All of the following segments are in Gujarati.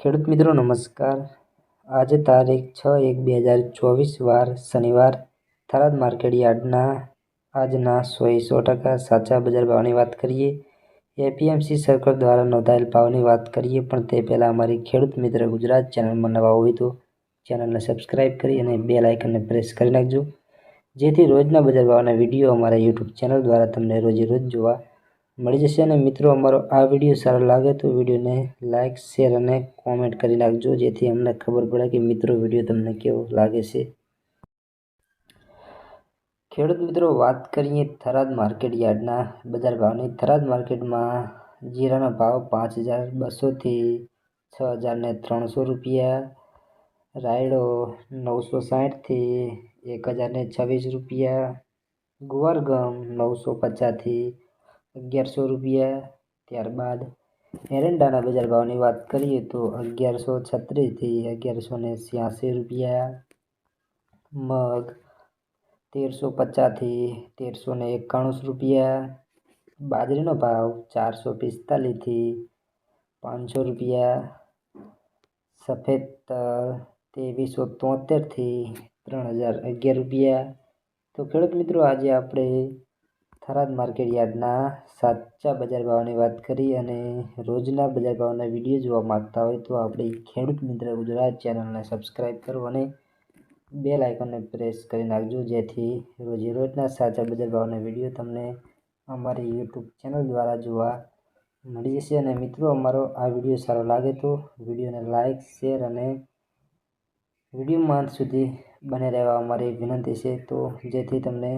ખેડૂત મિત્રો, નમસ્કાર. આજે તારીખ છ એક બે હજાર ચોવીસ, વાર શનિવાર. થરાદ માર્કેટ યાર્ડના આજના સોય સો ટકા સાચા બજાર ભાવની વાત કરીએ. એપીએમસી સર્કલ દ્વારા નોંધાયેલ ભાવની વાત કરીએ, પણ તે પહેલાં અમારી ખેડૂત મિત્ર ગુજરાત ચેનલમાં નવા હોય તો ચેનલને સબસ્ક્રાઈબ કરી અને બે લાઇકનને પ્રેસ કરી નાખજો. જેથી રોજના બજાર ભાવના વીડિયો અમારા યુટ્યુબ ચેનલ દ્વારા તમને રોજે રોજ જોવા મળી જશે અને મિત્રો, અમારો આ વીડિયો સારો લાગે તો વિડીયોને લાઇક શેર અને કોમેન્ટ કરી નાખજો, જેથી અમને ખબર પડે કે મિત્રો વીડિયો તમને કેવો લાગે છે. ખેડૂત મિત્રો, વાત કરીએ થરાદ માર્કેટ યાર્ડના બજાર ભાવની. થરાદ માર્કેટમાં જીરાનો ભાવ પાંચ હજાર બસોથી છ હજારને ત્રણસો રૂપિયા, રાયડો નવસો સાઠથી એક હજારને છવ્વીસ રૂપિયા ગુવારગમ નવસો પચાસથી અગિયારસો રૂપિયા. ત્યારબાદ એરંડાના બજાર ભાવની વાત કરીએ તો અગિયારસો છત્રીસથી અગિયારસો ને છ્યાસી રૂપિયા. મગ તેરસો પચાસથી તેરસો ને એકાણું રૂપિયા. બાજરીનો ભાવ ચારસો પિસ્તાલીસથી પાંચસો રૂપિયા. સફેદ તલ ત્રેવીસો તોતેરથી ત્રણ હજાર અગિયાર રૂપિયા. તો ખેડૂત મિત્રો, આજે આપણે થરાદ માર્કેટ યાર્ડના સાચા બજાર ભાવની વાત કરી અને રોજના બજાર ભાવના વીડિયો જોવા માગતા હોય તો આપણી ખેડૂત મિત્ર ગુજરાત ચેનલને સબસ્ક્રાઈબ કરો અને બે લાઇકોને પ્રેસ કરી નાખજો, જેથી રોજે રોજના સાચા બજાર ભાવના વીડિયો તમને અમારી યુટ્યુબ ચેનલ દ્વારા જોવા મળી જશે. અને મિત્રો, અમારો આ વીડિયો સારો લાગે તો વિડીયોને લાઇક શેર અને વિડીયોમાં અંત સુધી બને રહેવા અમારી વિનંતી છે. તો જેથી તમને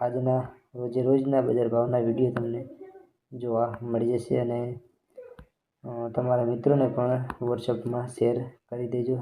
આજના રોજે રોજના બજાર ભાવના વીડિયો તમને જોવા મળી જશે અને તમારા મિત્રોને પણ વોટ્સઅપમાં શેર કરી દેજો.